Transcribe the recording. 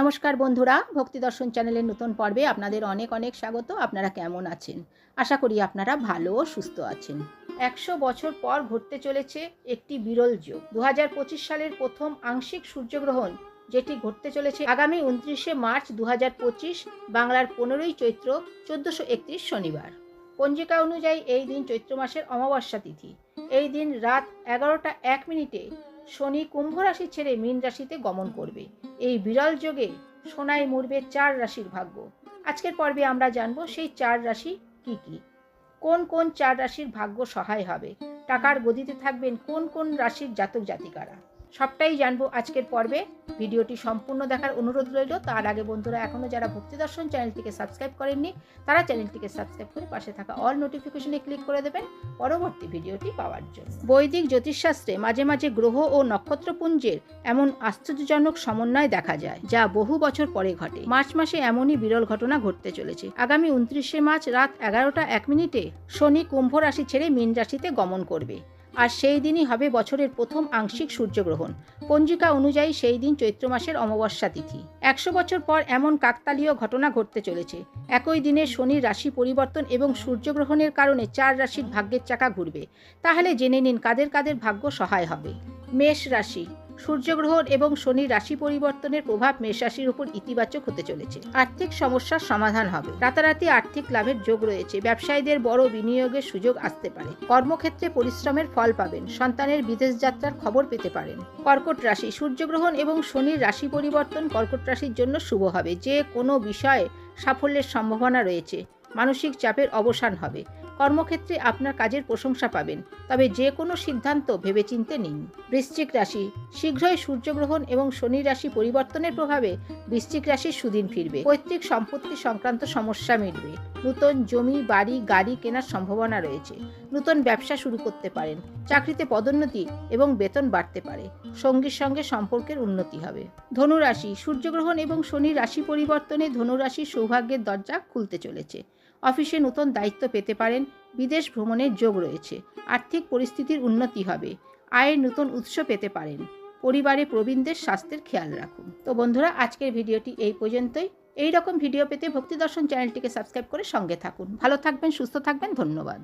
নমস্কার বন্ধুরা, ভক্তি দর্শন চ্যানেলের নতুন পর্বে আপনাদের অনেক অনেক স্বাগত। আপনারা কেমন আছেন? আশা করি আপনারা ভালো ও সুস্থ আছেন। একশো বছর পর ঘটতে চলেছে একটি বিরল যোগ। দু সালের প্রথম আংশিক সূর্যগ্রহণ, যেটি ঘটতে চলেছে আগামী উনত্রিশে মার্চ দু বাংলার পনেরোই চৈত্র চোদ্দশো শনিবার। পঞ্জিকা অনুযায়ী এই দিন চৈত্র মাসের অমাবস্যা তিথি। এই দিন রাত এগারোটা এক মিনিটে শনি কুম্ভ রাশি ছেড়ে মীন রাশিতে গমন করবে। এই বিরল যোগে সোনায় মুড়বে চার রাশির ভাগ্য। আজকের পর্বে আমরা জানব সেই চার রাশি কি কি? কোন কোন চার রাশির ভাগ্য সহায় হবে? টাকার গদিতে থাকবেন কোন কোন রাশির জাতক জাতিকারা? সবটাই জানব আজকের পর্বে। ভিডিওটি সম্পূর্ণ দেখার অনুরোধ রইল। তার আগে বন্ধুরা এখনও যারা ভক্তি দর্শন চ্যানেলটিকে সাবস্ক্রাইব করেননি, তারা চ্যানেলটিকে সাবস্ক্রাইব করে পাশে থাকা অল নোটিফিকেশনে ক্লিক করে দেবেন পরবর্তী ভিডিওটি পাওয়ার জন্য। বৈদিক জ্যোতিষশাস্ত্রে মাঝে মাঝে গ্রহ ও নক্ষত্রপুঞ্জের এমন আশ্চর্যজনক সমন্বয় দেখা যায়, যা বহু বছর পরে ঘটে। মার্চ মাসে এমনই বিরল ঘটনা ঘটতে চলেছে। আগামী উনত্রিশে মার্চ রাত এগারোটা এক মিনিটে শনি কুম্ভ রাশি ছেড়ে মীন রাশিতে গমন করবে। আর সেই দিনই হবে বছরের প্রথম আংশিক সূর্যগ্রহণ। পঞ্জিকা অনুযায়ী সেই দিন চৈত্র মাসের অমাবস্যা তিথি। একশো বছর পর এমন কাকতালীয় ঘটনা ঘটতে চলেছে। একই দিনে শনির রাশি পরিবর্তন এবং সূর্যগ্রহণের কারণে চার রাশির ভাগ্যের চাকা ঘুরবে। তাহলে জেনে নিন কাদের কাদের ভাগ্য সহায় হবে। মেষ রাশি। সূর্যগ্রহণ এবং শনির রাশি পরিবর্তনের প্রভাব মেষ রাশির উপর ইতিবাচক হতে চলেছে। আর্থিক সমস্যার সমাধান হবে। রাতারাতি আর্থিক লাভের যোগ রয়েছে। ব্যবসায়ীদের বড় বিনিয়োগের সুযোগ আসতে পারে। কর্মক্ষেত্রে পরিশ্রমের ফল পাবেন। সন্তানের বিদেশ যাত্রার খবর পেতে পারেন। কর্কট রাশি, সূর্যগ্রহণ এবং শনির রাশি পরিবর্তন কর্কট রাশির জন্য শুভ হবে। যে কোনো বিষয়ে সাফল্যের সম্ভাবনা রয়েছে। মানসিক চাপের অবসান হবে। কর্মক্ষেত্রে আপনার কাজের প্রশংসা পাবেন, তবে যে কোনো সিদ্ধান্ত ভেবেচিন্তে নিন। বৃশ্চিক রাশি, শীঘ্রই সূর্যগ্রহণ এবং শনি রাশি পরিবর্তনের প্রভাবে বৃশ্চিক রাশির সুদিন ফিরবে। পৈতৃক সম্পত্তি সংক্রান্ত সমস্যা মিটবে। নতুন জমি, বাড়ি, গাড়ি কেনার সম্ভাবনা রয়েছে। নতুন ব্যবসা শুরু করতে পারেন, চাকরিতে পদোন্নতি এবং বেতন বাড়তে পারে। সঙ্গীর সঙ্গে সম্পর্কের উন্নতি হবে। ধনুরাশি, সূর্যগ্রহণ এবং শনি রাশি পরিবর্তনে ধনুরাশির সৌভাগ্যের দরজা খুলতে চলেছে। অফিসে নতুন দায়িত্ব পেতে পারেন, বিদেশ ভ্রমণের যোগ রয়েছে, আর্থিক পরিস্থিতির উন্নতি হবে, আয়ের নতুন উৎস পেতে পারেন। পরিবারে প্রবীণদের স্বাস্থ্যের খেয়াল রাখুন। তো বন্ধুরা, আজকের ভিডিওটি এই পর্যন্তই। এই রকম ভিডিও পেতে ভক্তি দর্শন চ্যানেলটিকে সাবস্ক্রাইব করে সঙ্গে থাকুন। ভালো থাকবেন, সুস্থ থাকবেন, ধন্যবাদ।